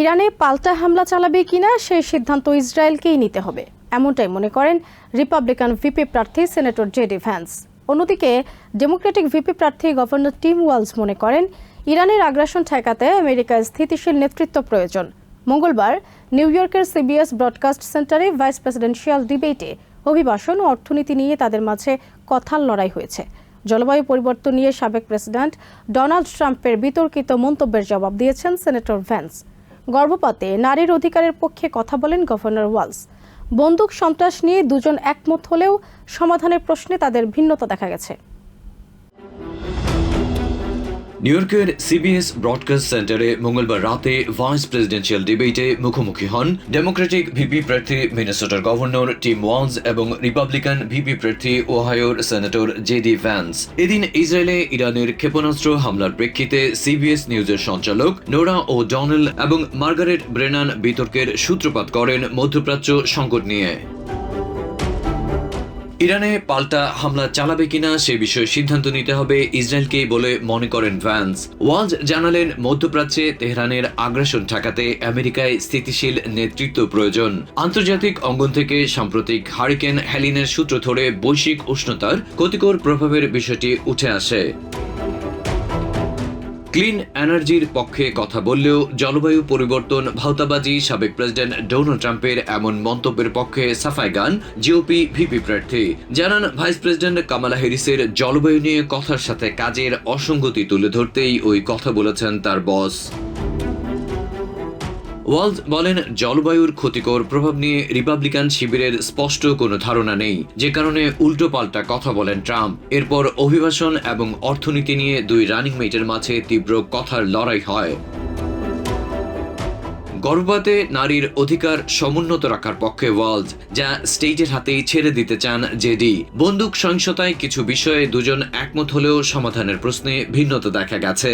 ইরানে পাল্টা হামলা চালাবে কিনা সেই সিদ্ধান্ত ইসরায়েলকেই নিতে হবে। এমনটাই মনে করেন রিপাবলিকান ভিপি প্রার্থী সেনেটর জেডি ভ্যান্স। অন্যদিকে ডেমোক্রেটিক ভিপি প্রার্থী গভর্নর টিম ওয়ালস মনে করেন, ইরানের আগ্রাসন ঠেকাতে আমেরিকার স্থিতিশীল নেতৃত্ব প্রয়োজন। মঙ্গলবার নিউ ইয়র্কের সিবিএস ব্রডকাস্ট সেন্টারে ভাইস প্রেসিডেন্সিয়াল ডিবেটে অভিবাসন ও অর্থনীতি নিয়ে তাদের মাঝে কথার লড়াই হয়েছে। জলবায়ু পরিবর্তন নিয়ে সাবেক প্রেসিডেন্ট ডোনাল্ড ট্রাম্পের বিতর্কিত মন্তব্যের জবাব দিয়েছেন সেনেটর ভ্যান্স। গর্ভপাতে নারীর অধিকারের পক্ষে কথা বলেন গভর্নর ওয়ালস। বন্দুক সন্ত্রাস নিয়ে দুজন একমত হলেও সমাধানের প্রশ্নে তাদের ভিন্নতা দেখা গেছে। নিউ ইয়র্কের সিবিএস ব্রডকাস্ট সেন্টারে মঙ্গলবার রাতে ভাইস প্রেসিডেন্সিয়াল ডিবেটে মুখোমুখি হন ডেমোক্রেটিক ভিপি প্রার্থী মিনেসোটার গভর্নর টিম ওয়ালস এবং রিপাবলিকান ভিপি প্রার্থী ওহায়োর সেনেটর জেডি ভ্যান্স এদিন ইসরায়েলে ইরানের ক্ষেপণাস্ত্র হামলার প্রেক্ষিতে সিবিএস নিউজের সঞ্চালক নোরা ও ডনেল এবং মার্গারেট ব্রেনান বিতর্কের সূত্রপাত করেন মধ্যপ্রাচ্য সংকট নিয়ে। ইরানে পাল্টা হামলা চালাবে কিনা সে বিষয়ে সিদ্ধান্ত নিতে হবে ইসরায়েলকেই বলে মনে করেন ভ্যান্স। ওয়াজ জানালেন মধ্যপ্রাচ্যে তেহরানের আগ্রাসন ঠেকাতে আমেরিকায় স্থিতিশীল নেতৃত্ব প্রয়োজন। আন্তর্জাতিক অঙ্গন থেকে সাম্প্রতিক হারিকেন হ্যালিনের সূত্র ধরে বৈশ্বিক উষ্ণতার ক্ষতিকর প্রভাবের বিষয়টি উঠে আসে। ক্লিন এনার্জির পক্ষে কথা বললেও জলবায়ু পরিবর্তন, ভাওতাবাজি, সাবেক প্রেসিডেন্ট ডোনাল্ড ট্রাম্পের এমন মন্তব্যের পক্ষে সাফাই গান জিওপি ভিপি প্রার্থী। জানান ভাইস প্রেসিডেন্ট কামালা হ্যারিসের জলবায়ু নিয়ে কথার সাথে কাজের অসঙ্গতি তুলে ধরতেই ওই কথা বলেছেন তার বস। ওয়ালজ বলেন, জলবায়ুর ক্ষতিকর প্রভাব নিয়ে রিপাবলিকান শিবিরের স্পষ্ট কোনো ধারণা নেই। যে কারণে উল্টো পাল্টা কথা বলেন ট্রাম্প। এরপর অভিবাসন এবং অর্থনীতি নিয়ে দুই রানিং মেটের মাঝে তীব্র কথার লড়াই হয়। গর্ভপাতে নারীর অধিকার সমুন্নত রাখার পক্ষে ওয়ালজ যা স্টেটের হাতেই ছেড়ে দিতে চান জেডি। বন্দুক সহিংসতায় কিছু বিষয়ে দুজন একমত হলেও সমাধানের প্রশ্নে ভিন্নতা দেখা গেছে।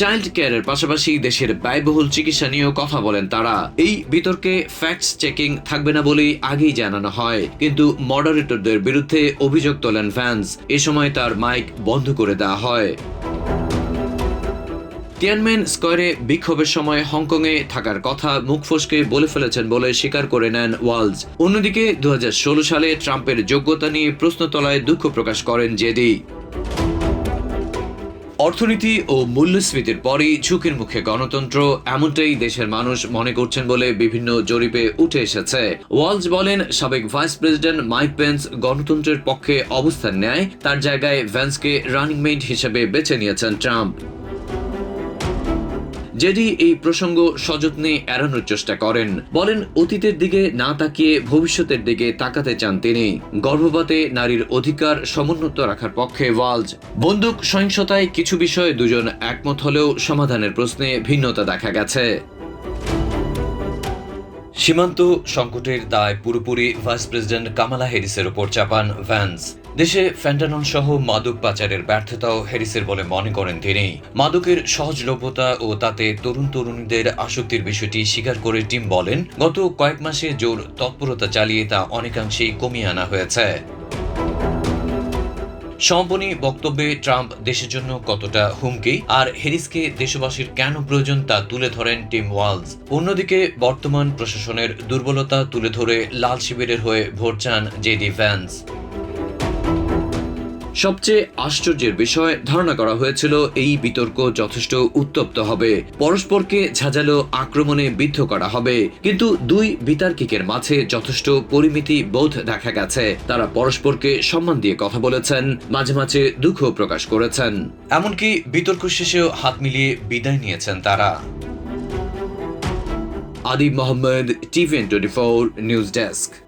চাইল্ড কেয়ারের পাশাপাশি দেশের ব্যয়বহুল চিকিৎসা নিয়েও কথা বলেন তারা। এই বিতর্কে ফ্যাক্টস চেকিং থাকবে না বলেই আগেই জানানো হয়। কিন্তু মডারেটরদের বিরুদ্ধে অভিযোগ তোলেন ফ্যান্স এ সময় তার মাইক বন্ধ করে দেওয়া হয়। টিয়ানমেন স্কোয়ারে বিক্ষোভের সময় হংকংয়ে থাকার কথা মুখ ফসকে বলে ফেলেছেন বলে স্বীকার করে নেন ওয়ালস অন্যদিকে দু হাজার ষোলো সালে ট্রাম্পের যোগ্যতা নিয়ে প্রশ্ন তোলায় দুঃখ প্রকাশ করেন জেডি। অর্থনীতি ও মূল্যস্ফীতির পরই ঝুঁকির মুখে গণতন্ত্র, এমনটাই দেশের মানুষ মনে করছেন বলে বিভিন্ন জরিপে উঠে এসেছে। ওয়ালস বলেন, সাবেক ভাইস প্রেসিডেন্ট মাইক পেন্স গণতন্ত্রের পক্ষে অবস্থান নেয়, তার জায়গায় ভ্যান্সকে রানিং মেট হিসেবে বেছে নিয়েছেন ট্রাম্প। জেডি এই প্রসঙ্গ সযত্নে এড়ানোর চেষ্টা করেন। বলেন, অতীতের দিকে না তাকিয়ে ভবিষ্যতের দিকে তাকাতে চান তিনি। গর্ভপাতে নারীর অধিকার সমুন্নত রাখার পক্ষে ওয়ালজ। বন্দুক সহিংসতায় কিছু বিষয়ে দুজন একমত হলেও সমাধানের প্রশ্নে ভিন্নতা দেখা গেছে। সীমান্ত সংকটের দায় পুরোপুরি ভাইস প্রেসিডেন্ট কামালা হ্যারিসের ওপর চাপান ভ্যান্স। দেশে ফ্যান্টানল সহ মাদক পাচারের ব্যর্থতাও হ্যারিসের বলে মনে করেন তিনি। মাদকের সহজলভ্যতা ও তাতে তরুণ তরুণীদের আসক্তির বিষয়টি স্বীকার করে টিম বলেন, গত কয়েক মাসে জোর তৎপরতা চালিয়ে তা অনেকাংশেই কমিয়ে আনা হয়েছে। সমাপনী বক্তব্যে ট্রাম্প দেশের জন্য কতটা হুমকি আর হেরিসকে দেশবাসীর কেন প্রয়োজন তা তুলে ধরেন টিম ওয়ালস। অন্যদিকে বর্তমান প্রশাসনের দুর্বলতা তুলে ধরে লাল শিবিরের হয়ে ভোট চান জেডি ভ্যান্স। সবচেয়ে আশ্চর্যের বিষয় ধারণা করা হয়েছিল, এই বিতর্ক যথেষ্ট উত্তপ্ত হবে। পরস্পরকে ঝাঁঝালো আক্রমণে বিদ্ধ করা হবে। কিন্তু দুই বিতার্কিকের মাঝে যথেষ্ট পরিমিতি বোধ দেখা গেছে। তারা পরস্পরকে সম্মান দিয়ে কথা বলেছেন, মাঝে মাঝে দুঃখ প্রকাশ করেছেন। এমনকি বিতর্ক শেষেও হাত মিলিয়ে বিদায় নিয়েছেন তারা। Adi Mohammad TVN twenty four news desk.